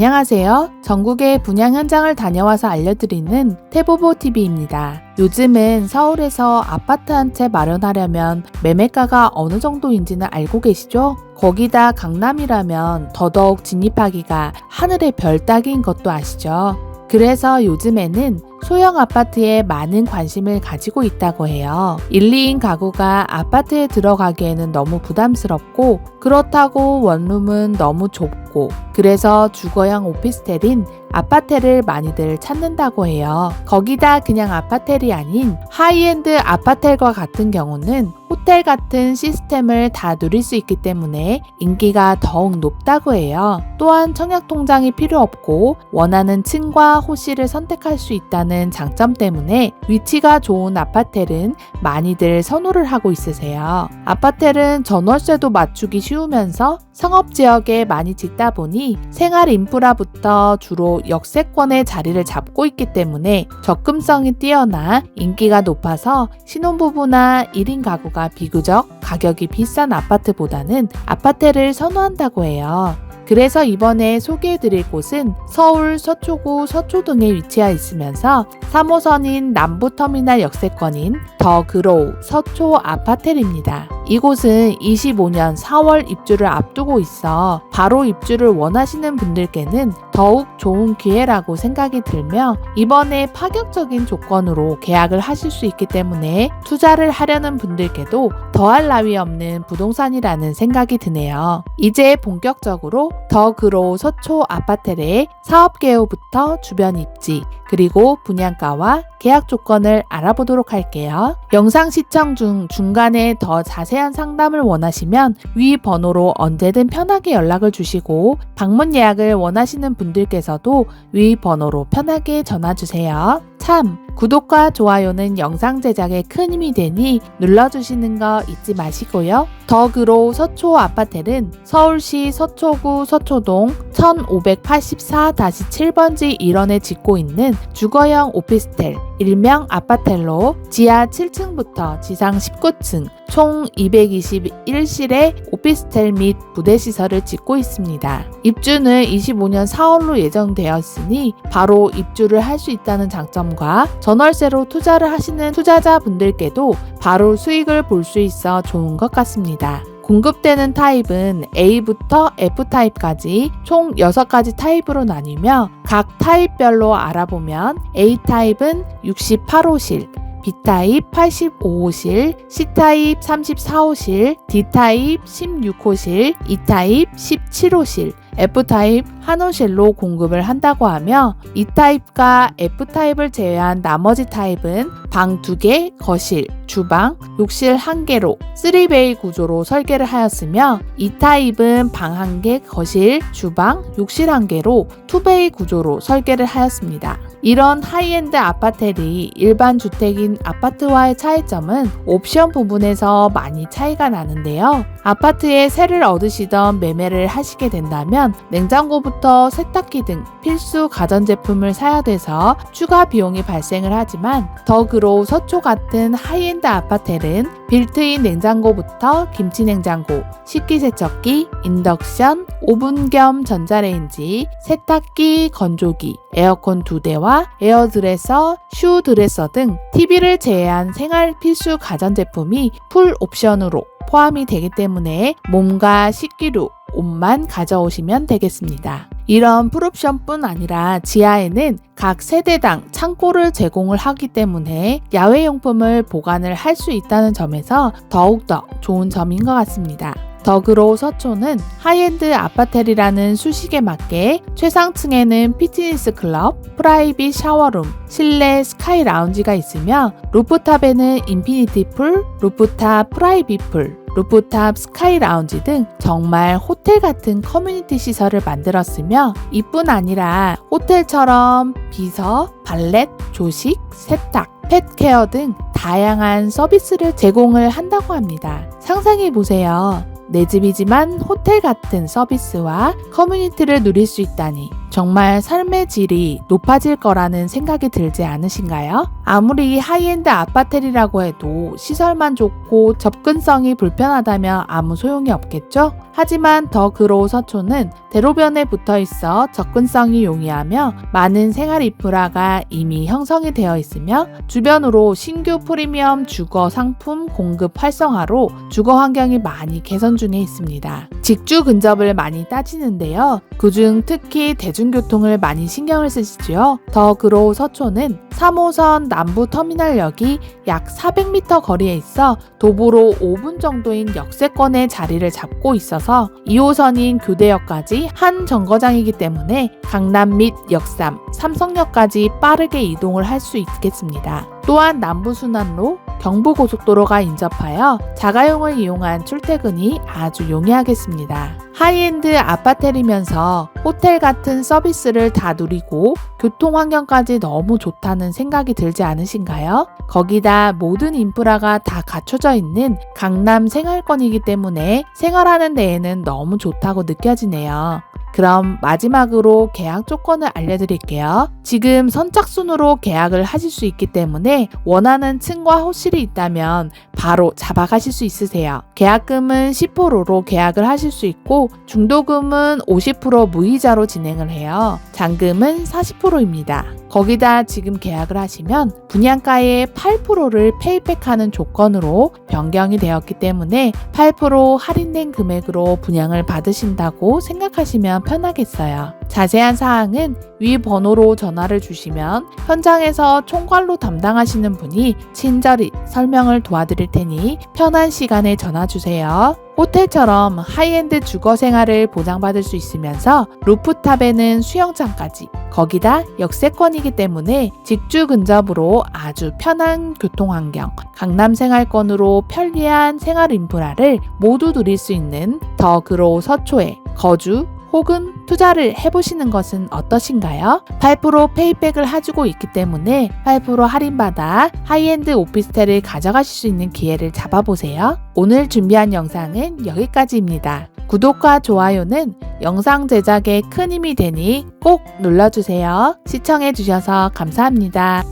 안녕하세요. 전국의 분양 현장을 다녀와서 알려드리는 태보보TV입니다. 요즘은 서울에서 아파트 한 채 마련하려면 매매가가 어느 정도인지는 알고 계시죠? 거기다 강남이라면 더더욱 진입하기가 하늘의 별 따기인 것도 아시죠? 그래서 요즘에는 소형 아파트에 많은 관심을 가지고 있다고 해요. 1, 2인 가구가 아파트에 들어가기에는 너무 부담스럽고 그렇다고 원룸은 너무 좁고 그래서 주거형 오피스텔인 아파텔을 많이들 찾는다고 해요. 거기다 그냥 아파텔이 아닌 하이엔드 아파텔과 같은 경우는 호텔 같은 시스템을 다 누릴 수 있기 때문에 인기가 더욱 높다고 해요. 또한 청약 통장이 필요 없고 원하는 층과 호실을 선택할 수 있다는 장점 때문에 위치가 좋은 아파텔은 많이들 선호를 하고 있으세요. 아파텔은 전월세도 맞추기 쉬우면서 상업 지역에 많이 짓다 보니 생활 인프라부터 주로 역세권의 자리를 잡고 있기 때문에 접근성이 뛰어나 인기가 높아서 신혼부부나 1인 가구가 비교적 가격이 비싼 아파트보다는 아파트를 선호한다고 해요. 그래서 이번에 소개해드릴 곳은 서울 서초구 서초동에 위치해 있으면서 3호선인 남부터미널 역세권인 더 그로우 서초 아파텔입니다. 이곳은 25년 4월 입주를 앞두고 있어 바로 입주를 원하시는 분들께는 더욱 좋은 기회라고 생각이 들며 이번에 파격적인 조건으로 계약을 하실 수 있기 때문에 투자를 하려는 분들께도 더할 나위 없는 부동산이라는 생각이 드네요. 이제 본격적으로 더 그로우 서초 아파텔의 사업 개요부터 주변 입지 그리고 분양가와 계약 조건을 알아보도록 할게요. 영상 시청 중 중간에 더 자세한 상담을 원하시면 위 번호로 언제든 편하게 연락을 주시고 방문 예약을 원하시는 분들께서도 위 번호로 편하게 전화 주세요. 참, 구독과 좋아요는 영상 제작에 큰 힘이 되니 눌러주시는 거 잊지 마시고요. 더그로 서초 아파텔은 서울시 서초구 서초동 1584-7번지 1원에 짓고 있는 주거형 오피스텔 일명 아파텔로 지하 7층부터 지상 19층 총 221실의 오피스텔 및 부대 시설을 짓고 있습니다. 입주는 25년 4월로 예정되었으니 바로 입주를 할 수 있다는 장점과 전월세로 투자를 하시는 투자자분들께도 바로 수익을 볼 수 있어 좋은 것 같습니다. 공급되는 타입은 A부터 F타입까지 총 6가지 타입으로 나뉘며 각 타입별로 알아보면 A타입은 68호실, B타입 85호실, C타입 34호실, D타입 16호실, E타입 17호실, F타입 한 호실로 공급을 한다고 하며 E타입과 F타입을 제외한 나머지 타입은 방 2개, 거실, 주방, 욕실 1개로 3베이 구조로 설계를 하였으며 E타입은 방 1개, 거실, 주방, 욕실 1개로 2베이 구조로 설계를 하였습니다. 이런 하이엔드 아파텔이 일반 주택인 아파트와의 차이점은 옵션 부분에서 많이 차이가 나는데요. 아파트에 세를 얻으시던 매매를 하시게 된다면 냉장고부터 세탁기 등 필수 가전제품을 사야 돼서 추가 비용이 발생을 하지만 더그로우 서초 같은 하이엔드 아파텔은 빌트인 냉장고부터 김치냉장고, 식기세척기, 인덕션, 오븐 겸 전자레인지, 세탁기, 건조기, 에어컨 2대와 에어드레서, 슈드레서 등 TV를 제외한 생활 필수 가전제품이 풀 옵션으로 포함이 되기 때문에 몸과 식기류, 옷만 가져오시면 되겠습니다. 이런 풀옵션뿐 아니라 지하에는 각 세대당 창고를 제공을 하기 때문에 야외용품을 보관을 할 수 있다는 점에서 더욱더 좋은 점인 것 같습니다. 더그로우 서초는 하이엔드 아파텔이라는 수식에 맞게 최상층에는 피트니스 클럽, 프라이빗 샤워룸, 실내 스카이 라운지가 있으며 루프탑에는 인피니티 풀, 루프탑 프라이빗 풀, 루프탑 스카이 라운지 등 정말 호텔 같은 커뮤니티 시설을 만들었으며 이뿐 아니라 호텔처럼 비서, 발렛, 조식, 세탁, 펫케어 등 다양한 서비스를 제공을 한다고 합니다. 상상해 보세요. 내 집이지만 호텔 같은 서비스와 커뮤니티를 누릴 수 있다니 정말 삶의 질이 높아질 거라는 생각이 들지 않으신가요? 아무리 하이엔드 아파텔이라고 해도 시설만 좋고 접근성이 불편하다면 아무 소용이 없겠죠? 하지만 더 그로우 서초는 대로변에 붙어 있어 접근성이 용이하며 많은 생활 인프라가 이미 형성이 되어 있으며 주변으로 신규 프리미엄 주거 상품 공급 활성화로 주거 환경이 많이 개선 중에 있습니다. 직주 근접을 많이 따지는데요. 그중 특히 대중 교통을 많이 신경을 쓰시죠. 더 그로우 서초는 3호선 남부 터미널역이 약 400m 거리에 있어 도보로 5분 정도인 역세권에 자리를 잡고 있어서 2호선인 교대역까지 한 정거장이기 때문에 강남 및 역삼, 삼성역까지 빠르게 이동을 할 수 있겠습니다. 또한 남부순환로 경부고속도로가 인접하여 자가용을 이용한 출퇴근이 아주 용이하겠습니다. 하이엔드 아파텔이면서 호텔 같은 서비스를 다 누리고 교통 환경까지 너무 좋다는 생각이 들지 않으신가요? 거기다 모든 인프라가 다 갖춰져 있는 강남 생활권이기 때문에 생활하는 데에는 너무 좋다고 느껴지네요. 그럼 마지막으로 계약 조건을 알려드릴게요. 지금 선착순으로 계약을 하실 수 있기 때문에 원하는 층과 호실이 있다면 바로 잡아가실 수 있으세요. 계약금은 10%로 계약을 하실 수 있고 중도금은 50% 무이자로 진행을 해요. 잔금은 40%입니다. 거기다 지금 계약을 하시면 분양가의 8%를 페이백하는 조건으로 변경이 되었기 때문에 8% 할인된 금액으로 분양을 받으신다고 생각하시면 편하겠어요. 자세한 사항은 위 번호로 전화를 주시면 현장에서 총괄로 담당하시는 분이 친절히 설명을 도와드릴 테니 편한 시간에 전화 주세요. 호텔처럼 하이엔드 주거 생활을 보장받을 수 있으면서 루프탑에는 수영장까지 거기다 역세권이기 때문에 직주 근접으로 아주 편한 교통 환경, 강남 생활권으로 편리한 생활 인프라를 모두 누릴 수 있는 더 그로우 서초에 거주, 혹은 투자를 해보시는 것은 어떠신가요? 8% 페이백을 해주고 있기 때문에 8% 할인받아 하이엔드 오피스텔을 가져가실 수 있는 기회를 잡아보세요. 오늘 준비한 영상은 여기까지입니다. 구독과 좋아요는 영상 제작에 큰 힘이 되니 꼭 눌러주세요. 시청해주셔서 감사합니다.